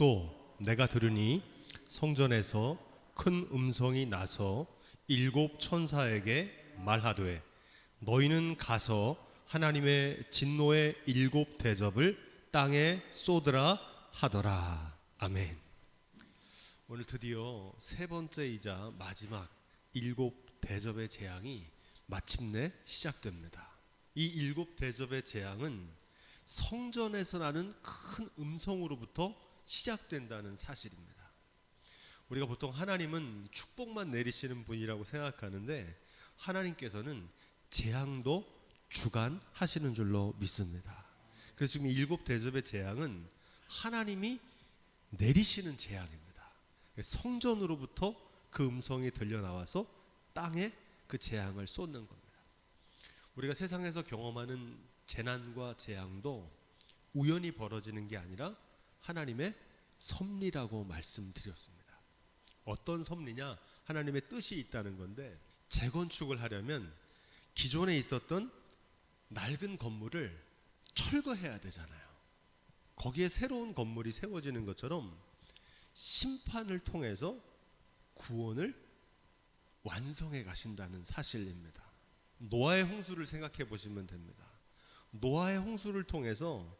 또 내가 들으니 성전에서 큰 음성이 나서 일곱 천사에게 말하되 너희는 가서 하나님의 진노의 일곱 대접을 땅에 쏟으라 하더라. 아멘. 오늘 드디어 세 번째이자 마지막 일곱 대접의 재앙이 마침내 시작됩니다. 이 일곱 대접의 재앙은 성전에서 나는 큰 음성으로부터 시작된다는 사실입니다. 우리가 보통 하나님은 축복만 내리시는 분이라고 생각하는데 하나님께서는 재앙도 주관하시는 줄로 믿습니다. 그래서 지금 일곱 대접의 재앙은 하나님이 내리시는 재앙입니다. 성전으로부터 그 음성이 들려 나와서 땅에 그 재앙을 쏟는 겁니다. 우리가 세상에서 경험하는 재난과 재앙도 우연히 벌어지는 게 아니라 하나님의 섭리라고 말씀드렸습니다. 어떤 섭리냐? 하나님의 뜻이 있다는 건데 재건축을 하려면 기존에 있었던 낡은 건물을 철거해야 되잖아요. 거기에 새로운 건물이 세워지는 것처럼 심판을 통해서 구원을 완성해 가신다는 사실입니다. 노아의 홍수를 생각해 보시면 됩니다. 노아의 홍수를 통해서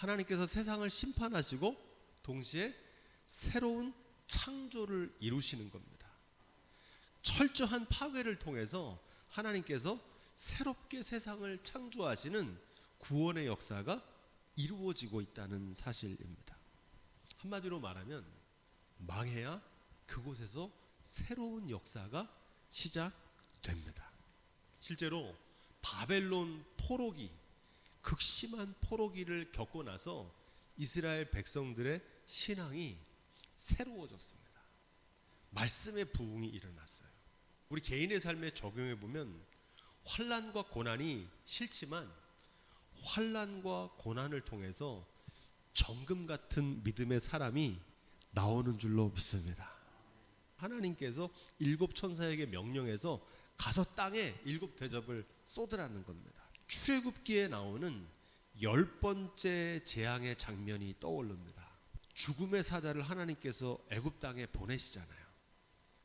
하나님께서 세상을 심판하시고 동시에 새로운 창조를 이루시는 겁니다. 철저한 파괴를 통해서 하나님께서 새롭게 세상을 창조하시는 구원의 역사가 이루어지고 있다는 사실입니다. 한마디로 말하면 망해야 그곳에서 새로운 역사가 시작됩니다. 실제로 바벨론 포로기 극심한 포로기를 겪고 나서 이스라엘 백성들의 신앙이 새로워졌습니다. 말씀의 부흥이 일어났어요. 우리 개인의 삶에 적용해 보면 환란과 고난이 싫지만 환란과 고난을 통해서 정금 같은 믿음의 사람이 나오는 줄로 믿습니다. 하나님께서 일곱 천사에게 명령해서 가서 땅에 일곱 대접을 쏟으라는 겁니다. 출애굽기에 나오는 열 번째 재앙의 장면이 떠오릅니다. 죽음의 사자를 하나님께서 애굽 땅에 보내시잖아요.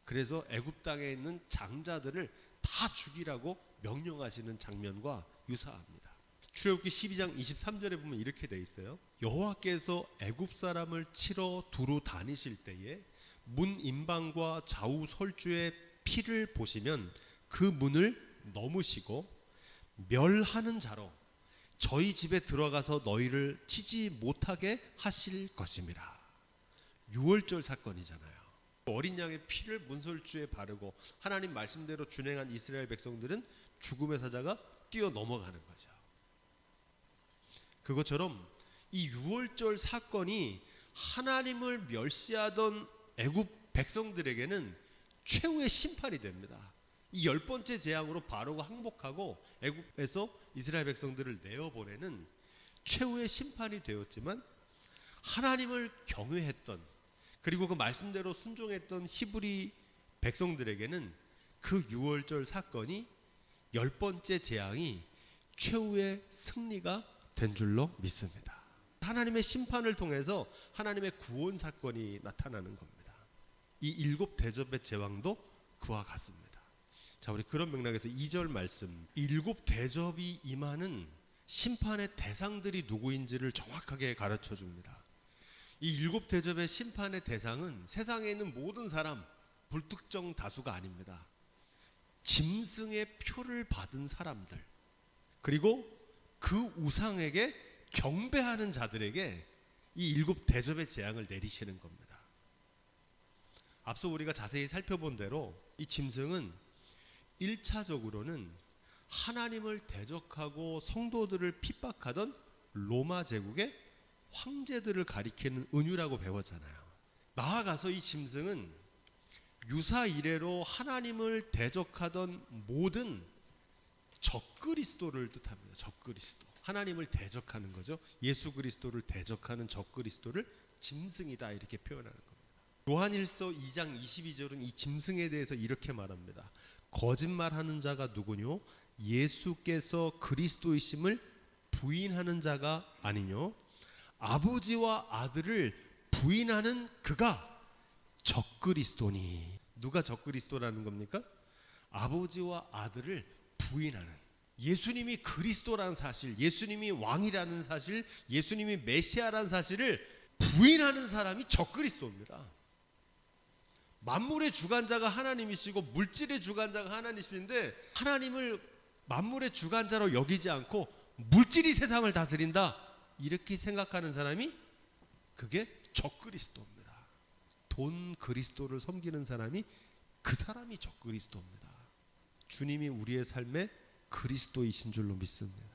그래서 애굽 땅에 있는 장자들을 다 죽이라고 명령하시는 장면과 유사합니다. 출애굽기 12장 23절에 보면 이렇게 돼 있어요. 여호와께서 애굽 사람을 치러 두루 다니실 때에 문 임방과 좌우 설주의 피를 보시면 그 문을 넘으시고 멸하는 자로 저희 집에 들어가서 너희를 치지 못하게 하실 것입니다. 6월절 사건이잖아요. 어린 양의 피를 문설주에 바르고 하나님 말씀대로 준행한 이스라엘 백성들은 죽음의 사자가 뛰어 넘어가는 거죠. 그것처럼 이 6월절 사건이 하나님을 멸시하던 애굽 백성들에게는 최후의 심판이 됩니다. 이 열 번째 재앙으로 바로가 항복하고 애굽에서 이스라엘 백성들을 내어 보내는 최후의 심판이 되었지만 하나님을 경외했던 그리고 그 말씀대로 순종했던 히브리 백성들에게는 그 6월절 사건이 열 번째 재앙이 최후의 승리가 된 줄로 믿습니다. 하나님의 심판을 통해서 하나님의 구원 사건이 나타나는 겁니다. 이 일곱 대접의 제왕도 그와 같습니다. 자, 우리 그런 맥락에서 2절 말씀. 일곱 대접이 임하는 심판의 대상들이 누구인지를 정확하게 가르쳐 줍니다. 이 일곱 대접의 심판의 대상은 세상에 있는 모든 사람, 불특정 다수가 아닙니다. 짐승의 표를 받은 사람들, 그리고 그 우상에게 경배하는 자들에게 이 일곱 대접의 재앙을 내리시는 겁니다. 앞서 우리가 자세히 살펴본 대로 이 짐승은 1차적으로는 하나님을 대적하고 성도들을 핍박하던 로마 제국의 황제들을 가리키는 은유라고 배웠잖아요. 나아가서 이 짐승은 유사 이래로 하나님을 대적하던 모든 적그리스도를 뜻합니다. 적그리스도. 하나님을 대적하는 거죠. 예수 그리스도를 대적하는 적그리스도를 짐승이다 이렇게 표현하는 겁니다. 요한일서 2장 22절은 이 짐승에 대해서 이렇게 말합니다. 거짓말하는 자가 누구뇨? 예수께서 그리스도이심을 부인하는 자가 아니뇨? 아버지와 아들을 부인하는 그가 적그리스도니 누가 적그리스도라는 겁니까? 아버지와 아들을 부인하는 예수님이 그리스도라는 사실, 예수님이 왕이라는 사실, 예수님이 메시아라는 사실을 부인하는 사람이 적그리스도입니다. 만물의 주관자가 하나님이시고 물질의 주관자가 하나님이신데 하나님을 만물의 주관자로 여기지 않고 물질이 세상을 다스린다 이렇게 생각하는 사람이 그게 적그리스도입니다. 돈 그리스도를 섬기는 사람이 그 사람이 적그리스도입니다. 주님이 우리의 삶에 그리스도이신 줄로 믿습니다.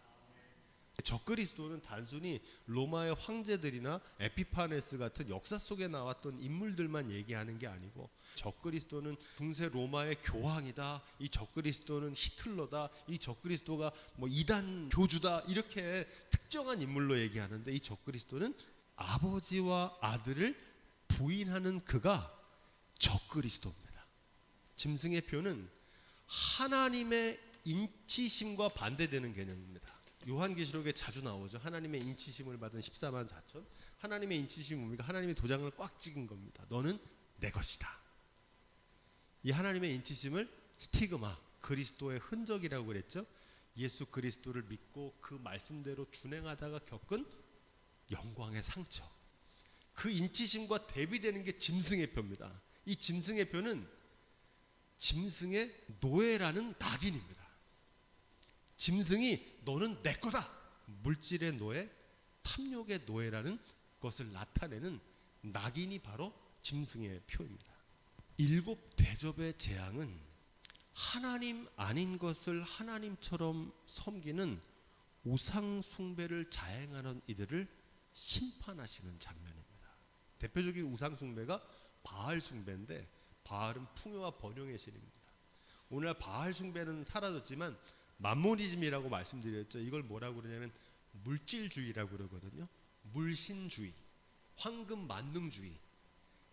적그리스도는 단순히 로마의 황제들이나 에피파네스 같은 역사 속에 나왔던 인물들만 얘기하는 게 아니고 적그리스도는 중세 로마의 교황이다. 이 적그리스도는 히틀러다. 이 적그리스도가 뭐 이단 교주다. 이렇게 특정한 인물로 얘기하는데 이 적그리스도는 아버지와 아들을 부인하는 그가 적그리스도입니다. 짐승의 표는 하나님의 인치심과 반대되는 개념입니다. 요한계시록에 자주 나오죠. 하나님의 인치심을 받은 14만 4천. 하나님의 인치심이 뭡니까? 하나님의 도장을 꽉 찍은 겁니다. 너는 내 것이다. 이 하나님의 인치심을 스티그마, 그리스도의 흔적이라고 그랬죠. 예수 그리스도를 믿고 그 말씀대로 준행하다가 겪은 영광의 상처. 그 인치심과 대비되는 게 짐승의 표입니다. 이 짐승의 표는 짐승의 노예라는 낙인입니다. 짐승이 너는 내 거다. 물질의 노예, 탐욕의 노예라는 것을 나타내는 낙인이 바로 짐승의 표입니다. 일곱 대접의 재앙은 하나님 아닌 것을 하나님처럼 섬기는 우상 숭배를 자행하는 이들을 심판하시는 장면입니다. 대표적인 우상 숭배가 바알 숭배인데 바알은 풍요와 번영의 신입니다. 오늘날 바알 숭배는 사라졌지만 만모니즘이라고 말씀드렸죠. 이걸 뭐라고 그러냐면 물질주의라고 그러거든요. 물신주의, 황금 만능주의,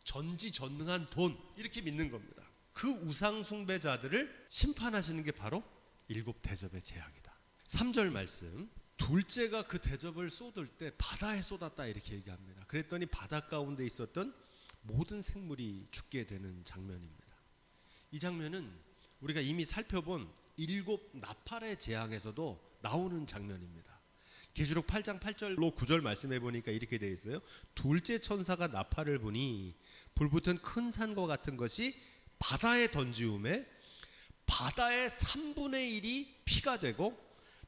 전지전능한 돈 이렇게 믿는 겁니다. 그 우상 숭배자들을 심판하시는 게 바로 일곱 대접의 재앙이다. 3절 말씀. 둘째가 그 대접을 쏟을 때 바다에 쏟았다 이렇게 얘기합니다. 그랬더니 바다 가운데 있었던 모든 생물이 죽게 되는 장면입니다. 이 장면은 우리가 이미 살펴본 일곱 나팔의 재앙에서도 나오는 장면입니다. 계시록 8장 8절로 9절 말씀해 보니까 이렇게 되어 있어요. 둘째 천사가 나팔을 부니 불붙은 큰 산과 같은 것이 바다에 던지움에 바다의 3분의 1이 피가 되고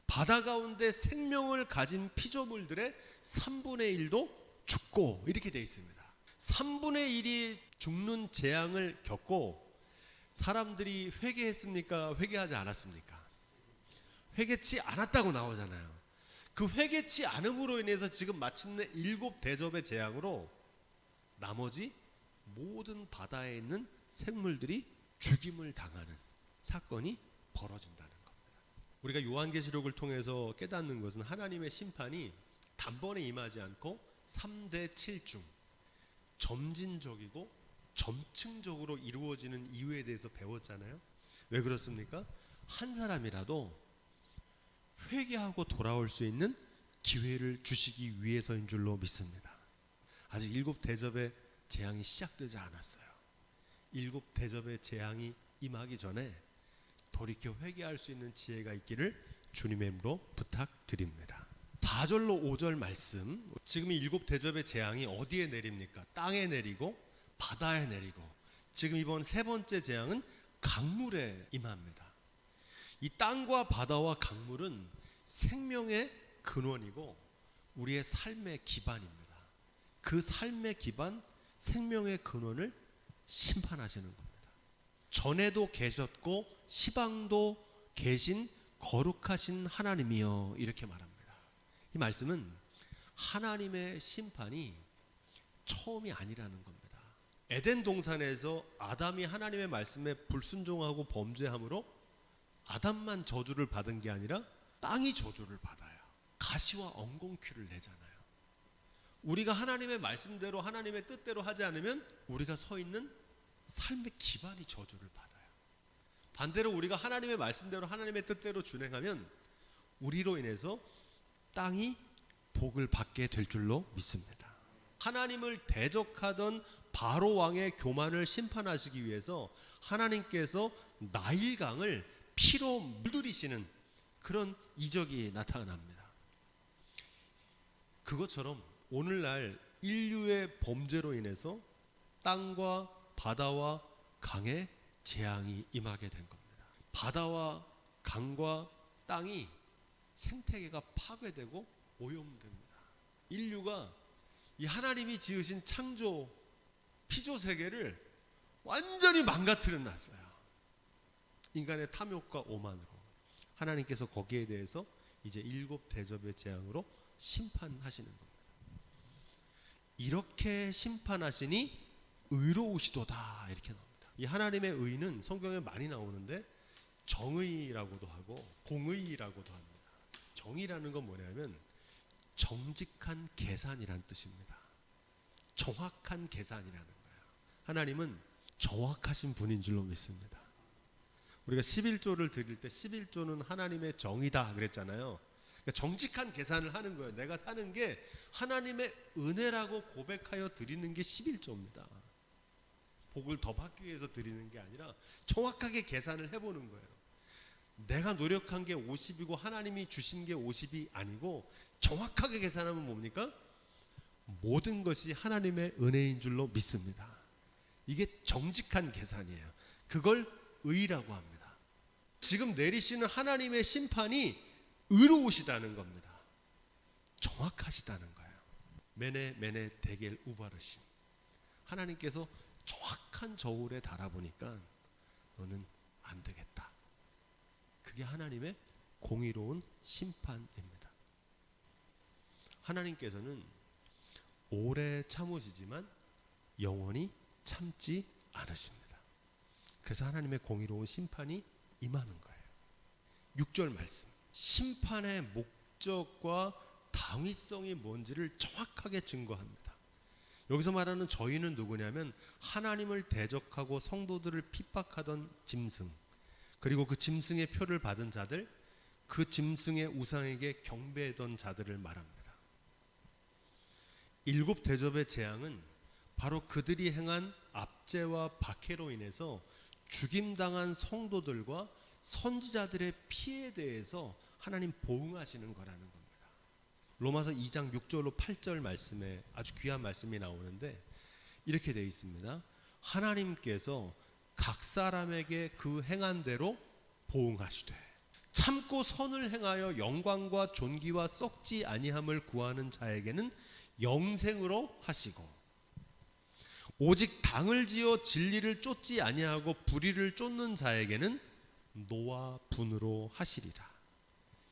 바다 가운데 생명을 가진 피조물들의 3분의 1도 죽고 이렇게 되어 있습니다. 3분의 1이 죽는 재앙을 겪고 사람들이 회개했습니까? 회개하지 않았습니까? 회개치 않았다고 나오잖아요. 그 회개치 않음으로 인해서 지금 마침내 일곱 대접의 재앙으로 나머지 모든 바다에 있는 생물들이 죽임을 당하는 사건이 벌어진다는 겁니다. 우리가 요한계시록을 통해서 깨닫는 것은 하나님의 심판이 단번에 임하지 않고 3대 7중 점진적이고 점층적으로 이루어지는 이유에 대해서 배웠잖아요. 왜 그렇습니까? 한 사람이라도 회개하고 돌아올 수 있는 기회를 주시기 위해서인 줄로 믿습니다. 아직 일곱 대접의 재앙이 시작되지 않았어요. 일곱 대접의 재앙이 임하기 전에 돌이켜 회개할 수 있는 지혜가 있기를 주님의 이름으로 부탁드립니다. 4절로 5절 말씀. 지금 이 일곱 대접의 재앙이 어디에 내립니까? 땅에 내리고 바다에 내리고 지금 이번 세 번째 재앙은 강물에 임합니다. 이 땅과 바다와 강물은 생명의 근원이고 우리의 삶의 기반입니다. 그 삶의 기반, 생명의 근원을 심판하시는 겁니다. 전에도 계셨고 시방도 계신 거룩하신 하나님이여 이렇게 말합니다. 이 말씀은 하나님의 심판이 처음이 아니라는 겁니다. 에덴 동산에서 아담이 하나님의 말씀에 불순종하고 범죄함으로 아담만 저주를 받은 게 아니라 땅이 저주를 받아요. 가시와 엉겅퀴를 내잖아요. 우리가 하나님의 말씀대로 하나님의 뜻대로 하지 않으면 우리가 서 있는 삶의 기반이 저주를 받아요. 반대로 우리가 하나님의 말씀대로 하나님의 뜻대로 준행하면 우리로 인해서 땅이 복을 받게 될 줄로 믿습니다. 하나님을 대적하던 바로 왕의 교만을 심판하시기 위해서 하나님께서 나일강을 피로 물들이시는 그런 이적이 나타납니다. 그것처럼 오늘날 인류의 범죄로 인해서 땅과 바다와 강에 재앙이 임하게 된 겁니다. 바다와 강과 땅이 생태계가 파괴되고 오염됩니다. 인류가 이 하나님이 지으신 창조 피조 세계를 완전히 망가뜨려 놨어요. 인간의 탐욕과 오만으로 하나님께서 거기에 대해서 이제 일곱 대접의 재앙으로 심판하시는 겁니다. 이렇게 심판하시니 의로우시도다 이렇게 나옵니다. 이 하나님의 의는 성경에 많이 나오는데 정의라고도 하고 공의라고도 합니다. 정의라는 건 뭐냐면 정직한 계산이란 뜻입니다. 정확한 계산이라는. 하나님은 정확하신 분인 줄로 믿습니다. 우리가 11조를 드릴 때 11조는 하나님의 정의다 그랬잖아요. 그러니까 정직한 계산을 하는 거예요. 내가 사는 게 하나님의 은혜라고 고백하여 드리는 게 11조입니다. 복을 더 받기 위해서 드리는 게 아니라 정확하게 계산을 해보는 거예요. 내가 노력한 게 50이고 하나님이 주신 게 50이 아니고 정확하게 계산하면 뭡니까? 모든 것이 하나님의 은혜인 줄로 믿습니다. 이게 정직한 계산이에요. 그걸 의라고 합니다. 지금 내리시는 하나님의 심판이 의로우시다는 겁니다. 정확하시다는 거예요. 메네 메네 대겔 우바르신 하나님께서 정확한 저울에 달아보니까 너는 안 되겠다. 그게 하나님의 공의로운 심판입니다. 하나님께서는 오래 참으시지만 영원히 참지 않으십니다. 그래서 하나님의 공의로운 심판이 임하는 거예요. 6절 말씀. 심판의 목적과 당위성이 뭔지를 정확하게 증거합니다. 여기서 말하는 저희는 누구냐면 하나님을 대적하고 성도들을 핍박하던 짐승 그리고 그 짐승의 표를 받은 자들 그 짐승의 우상에게 경배했던 자들을 말합니다. 일곱 대접의 재앙은 바로 그들이 행한 압제와 박해로 인해서 죽임당한 성도들과 선지자들의 피해에 대해서 하나님 보응하시는 거라는 겁니다. 로마서 2장 6절로 8절 말씀에 아주 귀한 말씀이 나오는데 이렇게 되어 있습니다. 하나님께서 각 사람에게 그 행한 대로 보응하시되 참고 선을 행하여 영광과 존귀와 썩지 아니함을 구하는 자에게는 영생으로 하시고 오직 당을 지어 진리를 쫓지 아니하고 불의를 쫓는 자에게는 노와 분으로 하시리라.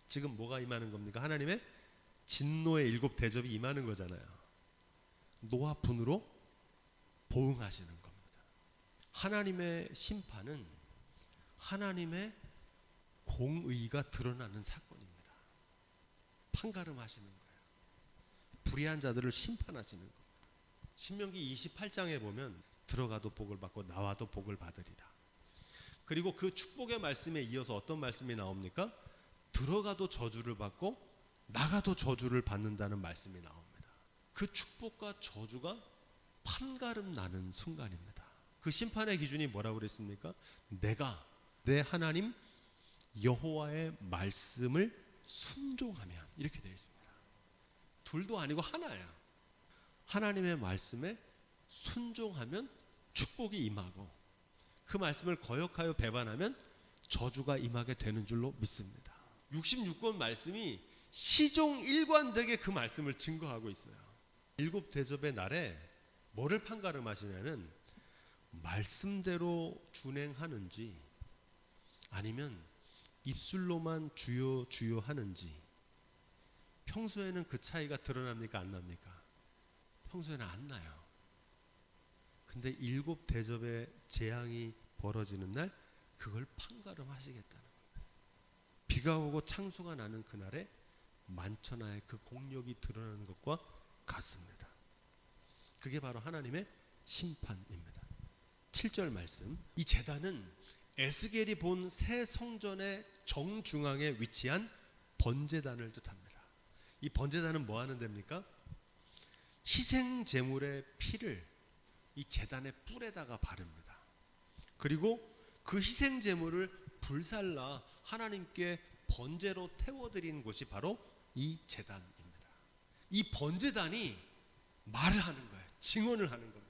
지금 뭐가 임하는 겁니까? 하나님의 진노의 일곱 대접이 임하는 거잖아요. 노와 분으로 보응하시는 겁니다. 하나님의 심판은 하나님의 공의가 드러나는 사건입니다. 판가름하시는 거예요. 불의한 자들을 심판하시는 겁니다. 신명기 28장에 보면 들어가도 복을 받고 나와도 복을 받으리라. 그리고 그 축복의 말씀에 이어서 어떤 말씀이 나옵니까? 들어가도 저주를 받고 나가도 저주를 받는다는 말씀이 나옵니다. 그 축복과 저주가 판가름 나는 순간입니다. 그 심판의 기준이 뭐라고 그랬습니까? 내가 내 하나님 여호와의 말씀을 순종하면 이렇게 되어 있습니다. 둘도 아니고 하나야. 하나님의 말씀에 순종하면 축복이 임하고 그 말씀을 거역하여 배반하면 저주가 임하게 되는 줄로 믿습니다. 66권 말씀이 시종 일관되게 그 말씀을 증거하고 있어요. 일곱 대접의 날에 뭐를 판가름하시냐면 말씀대로 준행하는지 아니면 입술로만 주여 주여 하는지 평소에는 그 차이가 드러납니까 안 납니까? 평소에는 안 나요. 근데 일곱 대접의 재앙이 벌어지는 날 그걸 판가름 하시겠다는 거예요. 비가 오고 창수가 나는 그날에 만천하의 그 공력이 드러나는 것과 같습니다. 그게 바로 하나님의 심판입니다. 7절 말씀. 이 제단은 에스겔이 본 새 성전의 정중앙에 위치한 번제단을 뜻합니다. 이 번제단은 뭐 하는 데입니까? 희생 제물의 피를 이 제단의 뿔에다가 바릅니다. 그리고 그 희생 제물을 불살라 하나님께 번제로 태워 드린 곳이 바로 이 제단입니다. 이 번제단이 말을 하는 거예요. 증언을 하는 겁니다.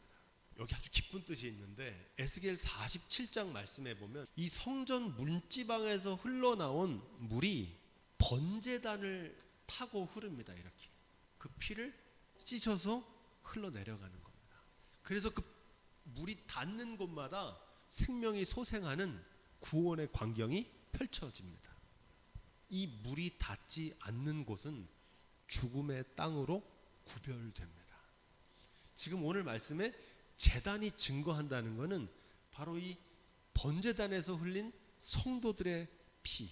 여기 아주 깊은 뜻이 있는데 에스겔 47장 말씀에 보면 이 성전 문지방에서 흘러나온 물이 번제단을 타고 흐릅니다. 이렇게 그 피를 씻어서 흘러내려가는 겁니다. 그래서 그 물이 닿는 곳마다 생명이 소생하는 구원의 광경이 펼쳐집니다. 이 물이 닿지 않는 곳은 죽음의 땅으로 구별됩니다. 지금 오늘 말씀에 재단이 증거한다는 것은 바로 이 번제단에서 흘린 성도들의 피,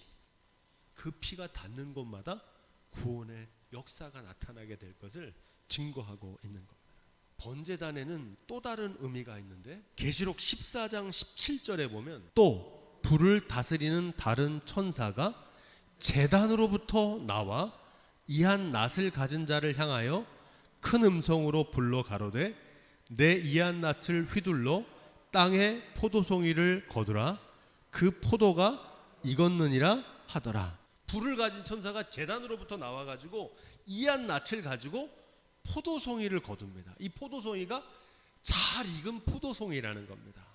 그 피가 닿는 곳마다 구원의 역사가 나타나게 될 것을 증거하고 있는 겁니다. 번제단에는 또 다른 의미가 있는데 계시록 14장 17절에 보면 또 불을 다스리는 다른 천사가 재단으로부터 나와 이한 낫을 가진 자를 향하여 큰 음성으로 불러 가로되 내 이한 낫을 휘둘러 땅에 포도송이를 거두라 그 포도가 익었느니라 하더라 불을 가진 천사가 재단으로부터 나와 가지고 이한 낫을 가지고 포도송이를 거둡니다 이 포도송이가 잘 익은 포도송이라는 겁니다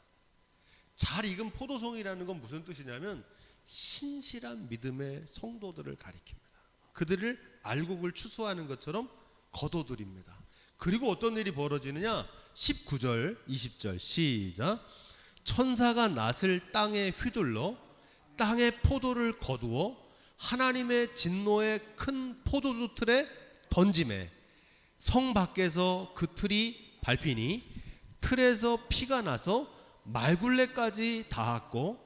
잘 익은 포도송이라는 건 무슨 뜻이냐면 신실한 믿음의 성도들을 가리킵니다. 그들을 알곡을 추수하는 것처럼 거둬들입니다. 그리고 어떤 일이 벌어지느냐? 19절, 20절 시작. 천사가 낫을 땅에 휘둘러 땅에 포도를 거두어 하나님의 진노의 큰 포도주 틀에 던짐에 성 밖에서 그 틀이 밟히니 틀에서 피가 나서 말굴레까지 닿았고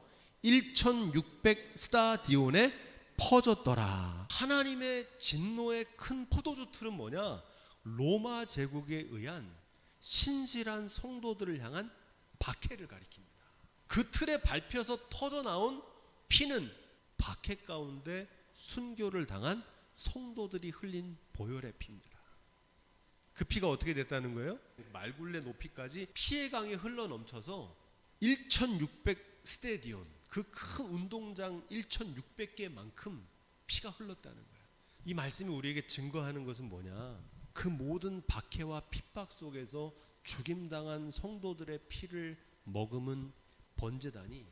1600 스타디온에 퍼졌더라. 하나님의 진노의 큰 포도주 틀은 뭐냐? 로마 제국에 의한 신실한 성도들을 향한 박해를 가리킵니다. 그 틀에 밟혀서 터져 나온 피는 박해 가운데 순교를 당한 성도들이 흘린 보혈의 피입니다. 그 피가 어떻게 됐다는 거예요? 말굴레 높이까지 피의 강이 흘러 넘쳐서 1600 스테디온 그 큰 운동장 1600개만큼 피가 흘렀다는 거예요. 이 말씀이 우리에게 증거하는 것은 뭐냐? 그 모든 박해와 핍박 속에서 죽임당한 성도들의 피를 머금은 번제단이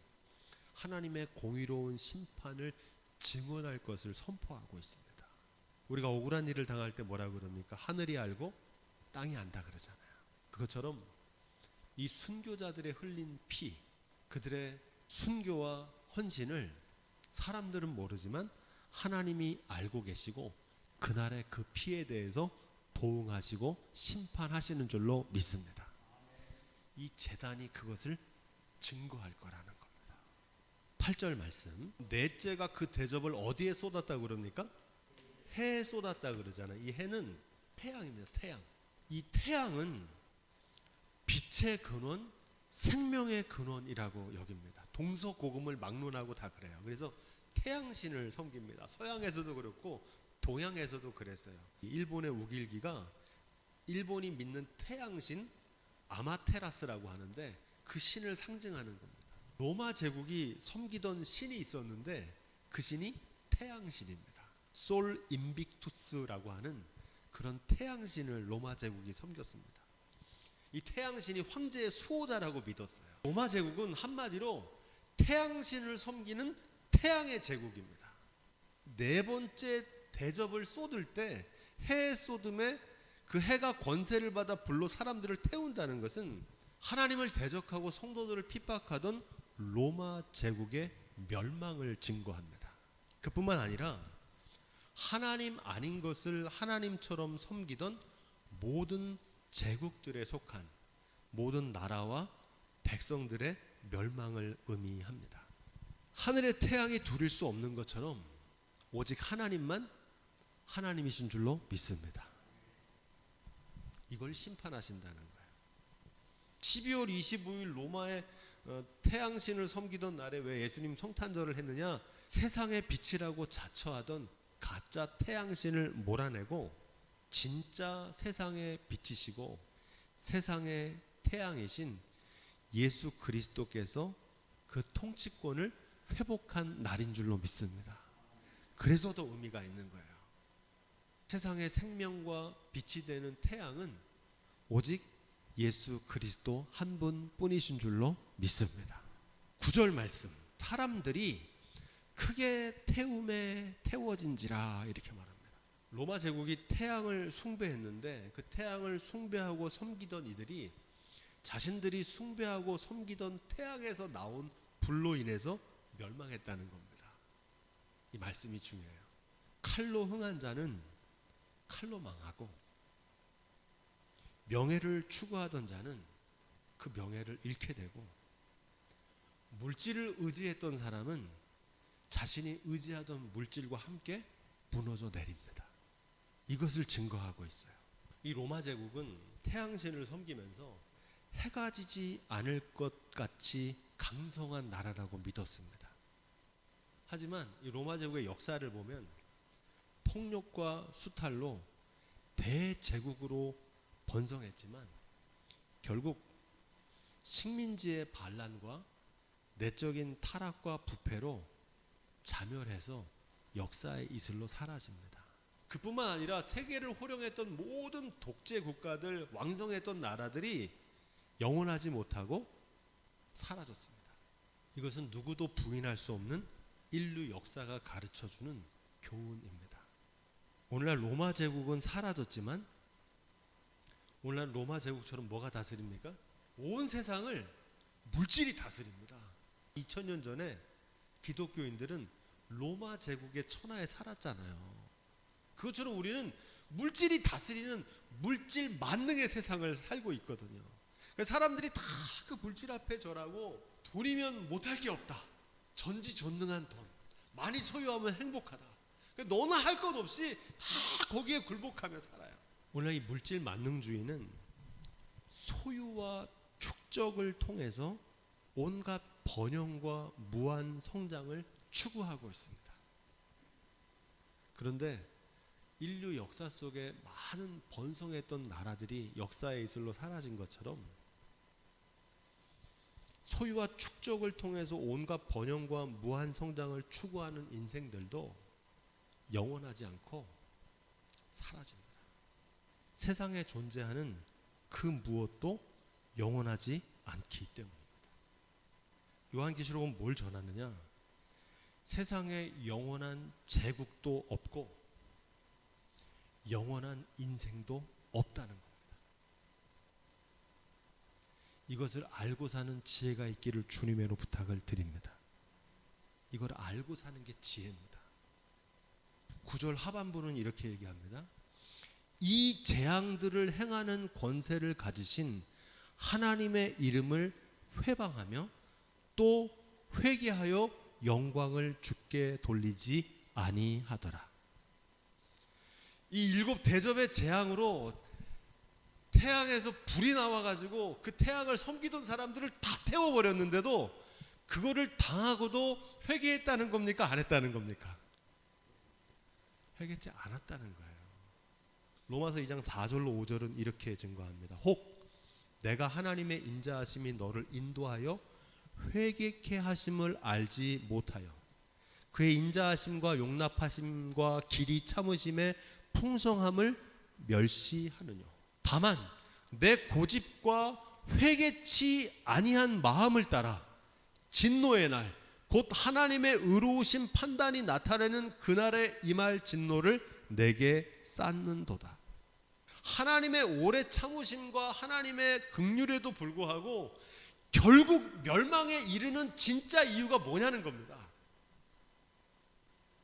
하나님의 공의로운 심판을 증언할 것을 선포하고 있습니다. 우리가 억울한 일을 당할 때 뭐라 그럽니까? 하늘이 알고 땅이 안다 그러잖아요. 그것처럼 이 순교자들의 흘린 피, 그들의 순교와 헌신을 사람들은 모르지만 하나님이 알고 계시고 그날의 그 피에 대해서 보응하시고 심판하시는 줄로 믿습니다. 이 재단이 그것을 증거할 거라는 겁니다. 8절 말씀. 넷째가 그 대접을 어디에 쏟았다 그럽니까? 해에 쏟았다 그러잖아요. 이 해는 태양입니다. 태양. 이 태양은 빛의 근원, 생명의 근원이라고 여깁니다. 동서고금을 막론하고 다 그래요. 그래서 태양신을 섬깁니다. 서양에서도 그렇고 동양에서도 그랬어요. 일본의 우길기가 일본이 믿는 태양신 아마테라스라고 하는데 그 신을 상징하는 겁니다. 로마 제국이 섬기던 신이 있었는데 그 신이 태양신입니다. 솔 인빅투스라고 하는 그런 태양신을 로마 제국이 섬겼습니다. 이 태양신이 황제의 수호자라고 믿었어요. 로마 제국은 한마디로 태양신을 섬기는 태양의 제국입니다. 네 번째 대접을 쏟을 때 해에 쏟음에 그 해가 권세를 받아 불로 사람들을 태운다는 것은 하나님을 대적하고 성도들을 핍박하던 로마 제국의 멸망을 증거합니다. 그뿐만 아니라 하나님 아닌 것을 하나님처럼 섬기던 모든 제국들에 속한 모든 나라와 백성들의 멸망을 의미합니다. 하늘의 태양이 둘일 수 없는 것처럼 오직 하나님만 하나님이신 줄로 믿습니다. 이걸 심판하신다는 거예요. 12월 25일 로마의 어, 태양신을 섬기던 날에 왜 예수님 성탄절을 했느냐? 세상의 빛이라고 자처하던 가짜 태양신을 몰아내고 진짜 세상의 빛이시고 세상의 태양이신 예수 그리스도께서 그 통치권을 회복한 날인 줄로 믿습니다. 그래서 더 의미가 있는 거예요. 세상의 생명과 빛이 되는 태양은 오직 예수 그리스도 한 분뿐이신 줄로 믿습니다. 구절 말씀. 사람들이 크게 태움에 태워진지라 이렇게 말합니다. 로마 제국이 태양을 숭배했는데 그 태양을 숭배하고 섬기던 이들이 자신들이 숭배하고 섬기던 태양에서 나온 불로 인해서 멸망했다는 겁니다. 이 말씀이 중요해요. 칼로 흥한 자는 칼로 망하고 명예를 추구하던 자는 그 명예를 잃게 되고 물질을 의지했던 사람은 자신이 의지하던 물질과 함께 무너져 내립니다. 이것을 증거하고 있어요. 이 로마 제국은 태양신을 섬기면서 해가 지지 않을 것 같이 강성한 나라라고 믿었습니다. 하지만 이 로마 제국의 역사를 보면 폭력과 수탈로 대제국으로 번성했지만 결국 식민지의 반란과 내적인 타락과 부패로 자멸해서 역사의 이슬로 사라집니다. 그뿐만 아니라 세계를 호령했던 모든 독재 국가들, 왕성했던 나라들이 영원하지 못하고 사라졌습니다. 이것은 누구도 부인할 수 없는 인류 역사가 가르쳐 주는 교훈입니다. 오늘날 로마 제국은 사라졌지만 오늘날 로마 제국처럼 뭐가 다스립니까? 온 세상을 물질이 다스립니다. 2000년 전에 기독교인들은 로마 제국의 천하에 살았잖아요. 그것처럼 우리는 물질이 다스리는 물질 만능의 세상을 살고 있거든요. 사람들이 다 그 물질 앞에 절하고 돈이면 못할 게 없다. 전지전능한 돈. 많이 소유하면 행복하다. 너나 할 것 없이 다 거기에 굴복하며 살아요. 오늘 이 물질 만능주의는 소유와 축적을 통해서 온갖 번영과 무한 성장을 추구하고 있습니다. 그런데 인류 역사 속에 많은 번성했던 나라들이 역사의 이슬로 사라진 것처럼 소유와 축적을 통해서 온갖 번영과 무한 성장을 추구하는 인생들도 영원하지 않고 사라집니다. 세상에 존재하는 그 무엇도 영원하지 않기 때문입니다. 요한계시록은 뭘 전하느냐? 세상에 영원한 제국도 없고 영원한 인생도 없다는 겁니다. 이것을 알고 사는 지혜가 있기를 주님으로 부탁을 드립니다. 이걸 알고 사는 게 지혜입니다. 구절 하반부는 이렇게 얘기합니다. 이 재앙들을 행하는 권세를 가지신 하나님의 이름을 회방하며 또 회개하여 영광을 주께 돌리지 아니하더라. 이 일곱 대접의 재앙으로 태양에서 불이 나와가지고 그 태양을 섬기던 사람들을 다 태워버렸는데도 그거를 당하고도 회개했다는 겁니까? 안 했다는 겁니까? 회개치 않았다는 거예요. 로마서 2장 4절로 5절은 이렇게 증거합니다. 혹 내가 하나님의 인자하심이 너를 인도하여 회개케 하심을 알지 못하여 그의 인자하심과 용납하심과 길이 참으심의 풍성함을 멸시하느뇨. 다만 내 고집과 회개치 아니한 마음을 따라 진노의 날 곧 하나님의 의로우신 판단이 나타내는 그날에 임할 진노를 내게 쌓는도다. 하나님의 오래 참으심과 하나님의 극률에도 불구하고 결국 멸망에 이르는 진짜 이유가 뭐냐는 겁니다.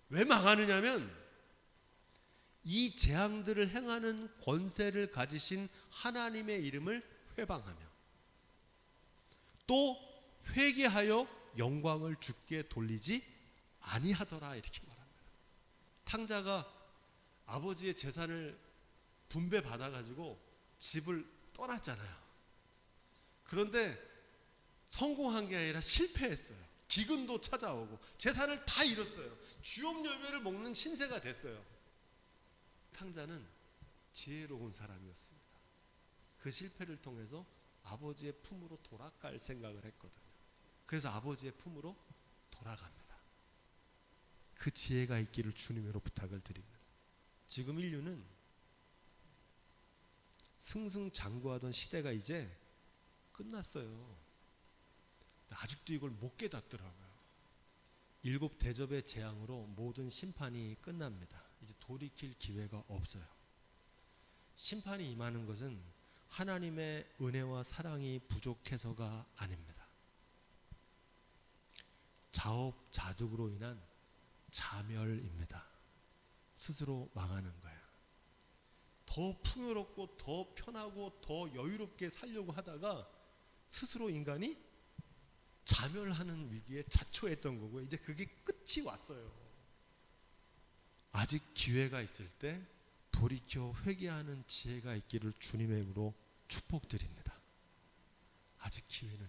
왜 망하느냐면 이 재앙들을 행하는 권세를 가지신 하나님의 이름을 회방하며 또 회개하여 영광을 주께 돌리지 아니하더라 이렇게 말합니다. 탕자가 아버지의 재산을 분배 받아 가지고 집을 떠났잖아요. 그런데 성공한 게 아니라 실패했어요. 기근도 찾아오고 재산을 다 잃었어요. 주업 열매를 먹는 신세가 됐어요. 탕자는 지혜로운 사람이었습니다. 그 실패를 통해서 아버지의 품으로 돌아갈 생각을 했거든요. 그래서 아버지의 품으로 돌아갑니다. 그 지혜가 있기를 주님으로 부탁을 드립니다. 지금 인류는 승승장구하던 시대가 이제 끝났어요. 아직도 이걸 못 깨닫더라고요. 일곱 대접의 재앙으로 모든 심판이 끝납니다. 이제 돌이킬 기회가 없어요. 심판이 임하는 것은 하나님의 은혜와 사랑이 부족해서가 아닙니다. 자업자득으로 인한 자멸입니다. 스스로 망하는 거예요. 더 풍요롭고 더 편하고 더 여유롭게 살려고 하다가 스스로 인간이 자멸하는 위기에 자초했던 거고 이제 그게 끝이 왔어요. 아직 기회가 있을 때 돌이켜 회개하는 지혜가 있기를 주님의 이름으로 축복드립니다. 아직 기회는